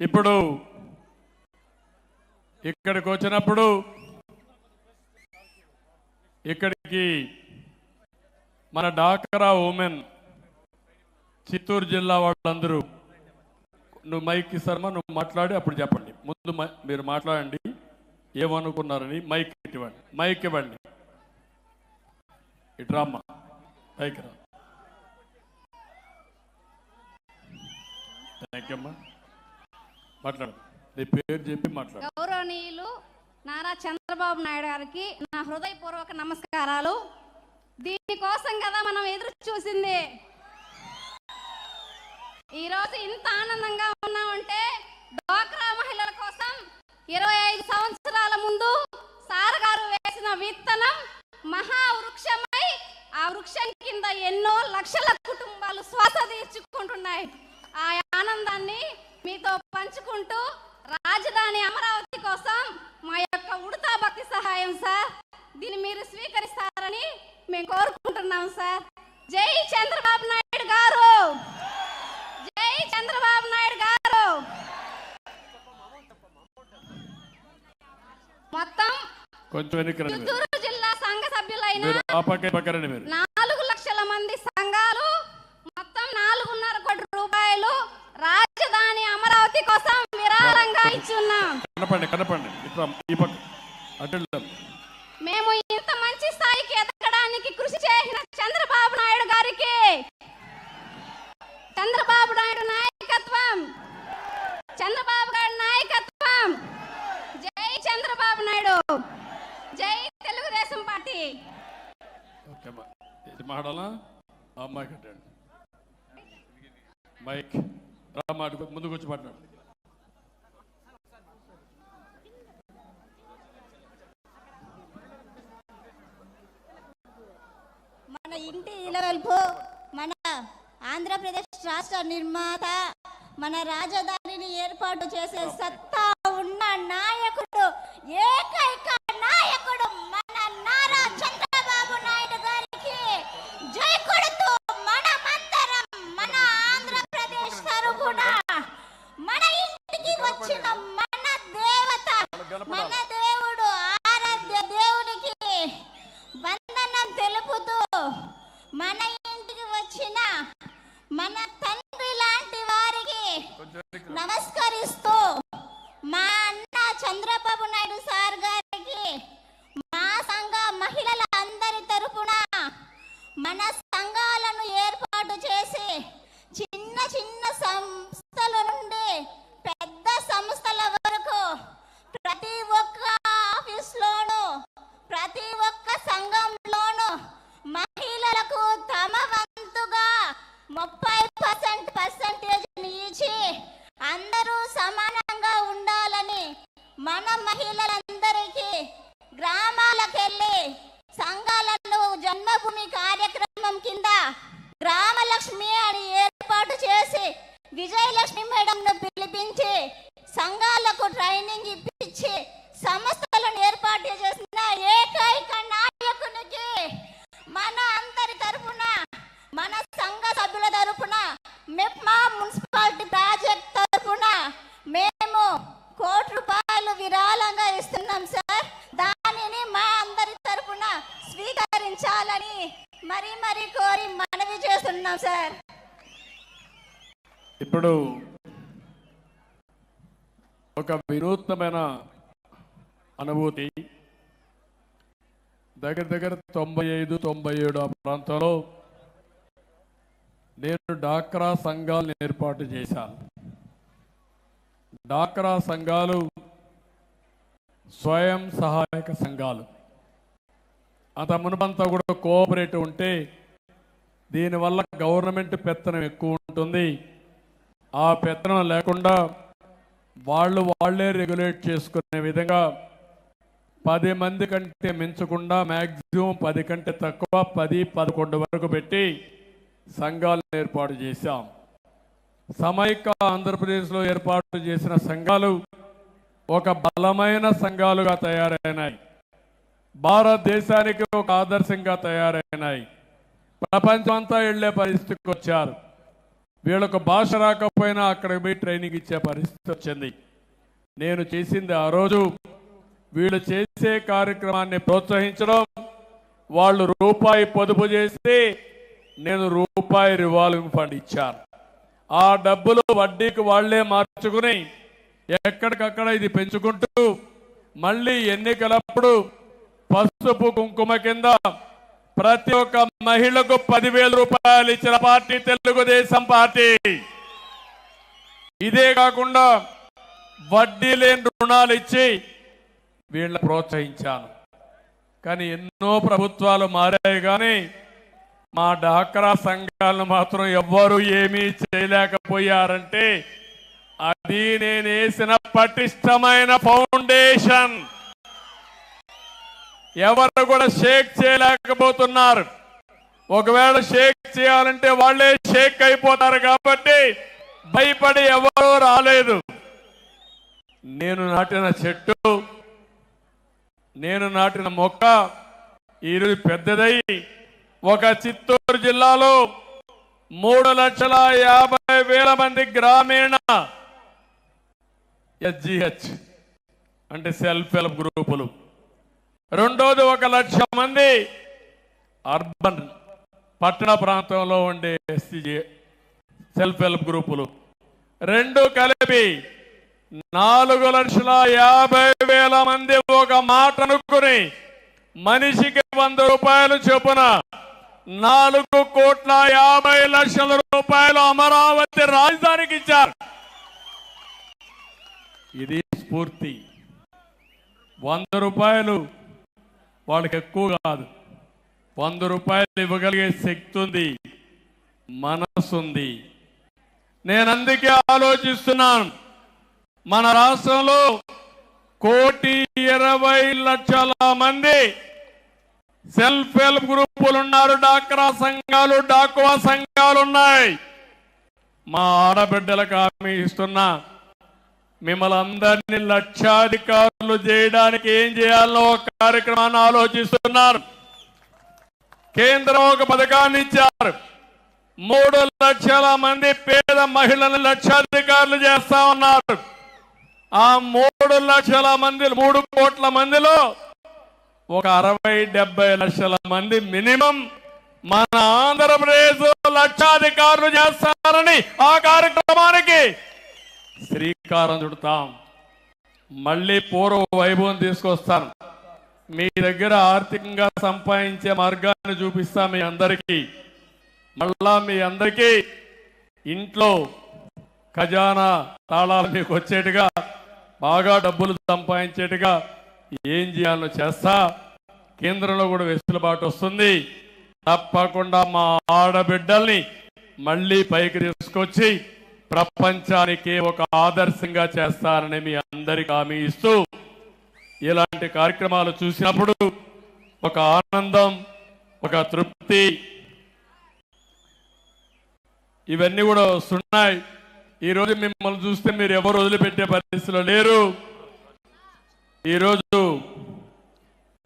ఇప్పుడు ఇక్కడికి వచ్చినప్పుడు ఇక్కడికి మన డాకరా ఉమెన్ చిత్తూరు జిల్లా వాళ్ళందరూ. నువ్వు మైక్ ఇస్తారమ్మా నువ్వు మాట్లాడి అప్పుడు చెప్పండి. ముందు మీరు మాట్లాడండి. ఏమనుకున్నారని మైక్ ఇవ్వండి మైక్ ఇవ్వండి. ఇటు రామ్మా. మైక్ రా థ్యాంక్ యూ అమ్మా. మాట్లాడు. నీ పేరు చెప్పి మాట్లాడు. గౌరవనీయులు నారా చంద్రబాబు నాయుడు గారికి నా హృదయపూర్వక నమస్కారాలు. దీనికోసం కదా మనం ఎదురు చూసింది. ఈరోజు ఇంత ఆనందంగా ఉన్నామంటే డ్వాక్రా మహిళల కోసం ఇరవై ఐదు సంవత్సరాల ముందు సార్ గారు వేసిన విత్తనం మహా వృక్షమై ఆ వృక్షం కింద ఎన్నో లక్షల కుటుంబాలు శ్వాస తీర్చుకుంటున్నాయి. ఆ ఆనందాన్ని మీతో పంచుకుంటూ రాజధాని అమరావతి కోసం మా యొక్క ఉడతా భక్తి సహాయం సార్. దీన్ని మీరు స్వీకరిస్తారని మేము కోరుకుంటున్నాం సార్. జై చంద్రబాబు నాయుడు గారు! జై చంద్రబాబు నాయుడు గారు! మొత్తం చిత్తూరు జిల్లా సంఘ సభ్యులైన నాలుగు లక్షల మంది సంఘాలు మొత్తం నాలుగున్నర కోటి రూపాయలు కనపండి కనపండి ఇట్లా ఈ పక్క అటు. మేము ఇంత మంచి స్థాయికి ఎదగడానికి కృషి చేసిన చంద్రబాబు నాయుడు గారికి. చంద్రబాబు నాయుడు నాయకత్వం. చంద్రబాబు గారి నాయకత్వం. జై చంద్రబాబు నాయుడు. జై తెలుగుదేశం పార్టీ. ఓకే అమ్మా ఇది మాట్లాడాలా? ఆ అమ్మాయి కట్టండి మైక్. ముందుకు వచ్చి మాట్లాడు మన ఇంటి ఇలవెల్పు మన ఆంధ్రప్రదేశ్ రాష్ట్ర నిర్మాత మన రాజధానిని ఏర్పాటు చేసే సత్తా ఉన్న నాయకుడు ఏకైక నాయకుడు మన నారా చంద్రబాబు నాయుడు గారికి జై కొడుతూ మనమందరం మన ఆంధ్రప్రదేశ్ తరపున మన ఇంటికి వచ్చిన మన దేవత మన దేవుడు ఆరాధ్య దేవునికి వందనం తెలుపుతూ మన ఇంటికి వచ్చిన మన తండ్రి లాంటి వారికి కొంచెం వెనక్కి రా. నమస్కరిస్తూ మా అన్న చంద్రబాబు నాయుడు సార్ గారికి మా సంఘ మహిళల అందరి తరపున మన సంఘాలను ఏర్పాటు చేసి చిన్న చిన్న సంస్థల నుండి పెద్ద సంస్థల వరకు ప్రతి ఒక్క ఆఫీస్లోనూ ప్రతి ఒక్క సంఘంలోనూ మహిళలకు తమ వంతుగా ముప్పై పర్సెంట్ పర్సెంటేజ్ ఇచ్చి అందరూ సమానంగా ఉండాలని మన మహిళలందరికీ గ్రామాలకెళ్ళి సంఘాలను జన్మభూమి కార్యక్రమం కింద గ్రామలక్ష్మి అని ఏర్పాటు చేసి విజయలక్ష్మి మేడంను పిలిపించి సంఘాలకు ట్రైనింగ్ ఇప్పి సంస్థలను ఏర్పాటు చేసిన ఏకైక నాయకునికి మన అందరి తరపున మన సంఘ సభ్యుల తరపున మెప్మా మున్సిపాలిటీ ప్రాజెక్ట్ తరపున మేము కోటి రూపాయలు విరాళంగా ఇస్తున్నాం సార్ దానిని మా అందరి తరపున స్వీకరించాలని మరీ మరీ కోరి మనవి చేస్తున్నాం సార్ ఇప్పుడు ఒక వినూత్నమైన అనుభూతి. దగ్గర దగ్గర తొంభై ఐదు తొంభై ఏడు ఆ ప్రాంతంలో నేను డాక్రా సంఘాలను ఏర్పాటు చేశాను. డాక్రా సంఘాలు స్వయం సహాయక సంఘాలు. అంత మునుపంతా కూడా కోఆపరేటివ్ ఉంటే దీనివల్ల గవర్నమెంట్ పెత్తనం ఎక్కువ ఉంటుంది. ఆ పెత్తనం లేకుండా వాళ్ళు వాళ్ళే రెగ్యులేట్ చేసుకునే విధంగా పది మంది కంటే మించకుండా మ్యాక్సిమం పది కంటే తక్కువ పది పదకొండు వరకు పెట్టి సంఘాలను ఏర్పాటు చేశాం. సమైక్య ఆంధ్రప్రదేశ్లో ఏర్పాటు చేసిన సంఘాలు ఒక బలమైన సంఘాలుగా తయారైనాయి. భారతదేశానికి ఒక ఆదర్శంగా తయారైనాయి. ప్రపంచమంతా వెళ్ళే పరిస్థితికి వచ్చారు. వీళ్ళకు భాష రాకపోయినా అక్కడికి పోయి ట్రైనింగ్ ఇచ్చే పరిస్థితి వచ్చింది. నేను చేసింది ఆ రోజు వీళ్ళు చేసే కార్యక్రమాన్ని ప్రోత్సహించడం వాళ్ళు రూపాయి పొదుపు చేసి నేను రూపాయి రివాల్వింగ్ ఫండ్ ఇచ్చాను. ఆ డబ్బులు వడ్డీకి వాళ్ళే మార్చుకుని ఎక్కడికక్కడ ఇది పెంచుకుంటూ మళ్ళీ ఎన్నికలప్పుడు పసుపు కుంకుమ కింద ప్రతి ఒక్క మహిళకు పదివేల రూపాయలు ఇచ్చిన పార్టీ తెలుగుదేశం పార్టీ. ఇదే కాకుండా వడ్డీ లేని రుణాలు ఇచ్చి వీళ్ళ ప్రోత్సహించాను. కానీ ఎన్నో ప్రభుత్వాలు మారాయి కానీ మా డాక్రా సంఘాలను మాత్రం ఎవ్వరూ ఏమీ చేయలేకపోయారంటే అది నేను వేసిన పటిష్టమైన ఫౌండేషన్. ఎవరు కూడా షేక్ చేయలేకపోతున్నారు. ఒకవేళ షేక్ చేయాలంటే వాళ్ళే షేక్ అయిపోతారు కాబట్టి భయపడి ఎవరూ రాలేదు. నేను నాటిన చెట్టు నేను నాటిన మొక్క ఈరోజు పెద్దదై ఒక చిత్తూరు జిల్లాలో మూడు లక్షల యాభై వేల మంది గ్రామీణ ఎస్జిహెచ్ అంటే సెల్ఫ్ హెల్ప్ గ్రూపులు. రెండోది ఒక లక్ష మంది అర్బన్ పట్టణ ప్రాంతంలో ఉండే ఎస్సీ సెల్ఫ్ హెల్ప్ గ్రూపులు. రెండు కలిపి నాలుగు లక్షల యాభై వేల మంది ఒక మాట అనుకుని మనిషికి వంద రూపాయలు చొప్పున నాలుగు కోట్ల యాభై లక్షల రూపాయలు అమరావతి రాజధానికి ఇచ్చారు. ఇది స్ఫూర్తి. వంద రూపాయలు వాళ్ళకి ఎక్కువ కాదు. వంద రూపాయలు ఇవ్వగలిగే శక్తి ఉంది. మనసు ఉంది. నేను అందుకే ఆలోచిస్తున్నాను. మన రాష్ట్రంలో కోటి ఇరవై లక్షల మంది సెల్ఫ్ హెల్ప్ గ్రూపులు ఉన్నారు. డాక్రా సంఘాలు డాకువా సంఘాలు ఉన్నాయి. మా ఆడబిడ్డలకు హామీ ఇస్తున్నా. మిమ్మల్ని అందరినీ లక్షాధికారులు చేయడానికి ఏం చేయాలో ఒక కార్యక్రమాన్ని ఆలోచిస్తున్నారు. కేంద్రం ఒక పథకాన్ని ఇచ్చారు. మూడు లక్షల మంది పేద మహిళలను లక్షాధికారులు చేస్తా ఉన్నారు. ఆ మూడు లక్షల మంది మూడు కోట్ల మందిలో ఒక అరవై డెబ్బై లక్షల మంది మినిమం మన ఆంధ్రప్రదేశ్ లక్షాధికారులు చేస్తారని ఆ కార్యక్రమానికి శ్రీకారం చుడతాం. మళ్ళీ పూర్వ వైభవం తీసుకొస్తాను మీ దగ్గర ఆర్థికంగా సంపాదించే మార్గాన్ని చూపిస్తా మీ అందరికీ. మళ్ళా మీ అందరికీ ఇంట్లో ఖజానా తాళాలు మీకు వచ్చేట్టుగా బాగా డబ్బులు సంపాదించేట్టుగా ఏం చేయాలో చేస్తా. కేంద్రంలో కూడా వెసులుబాటు వస్తుంది. తప్పకుండా మా ఆడబిడ్డల్ని మళ్ళీ పైకి తీసుకొచ్చి ప్రపంచానికి ఒక ఆదర్శంగా చేస్తారని మీ అందరికి హామీ ఇస్తూ ఇలాంటి కార్యక్రమాలు చూసినప్పుడు ఒక ఆనందం ఒక తృప్తి ఇవన్నీ కూడా వస్తున్నాయి. ఈరోజు మిమ్మల్ని చూస్తే మీరు ఎవరు వదిలిపెట్టే పరిస్థితిలో లేరు. ఈరోజు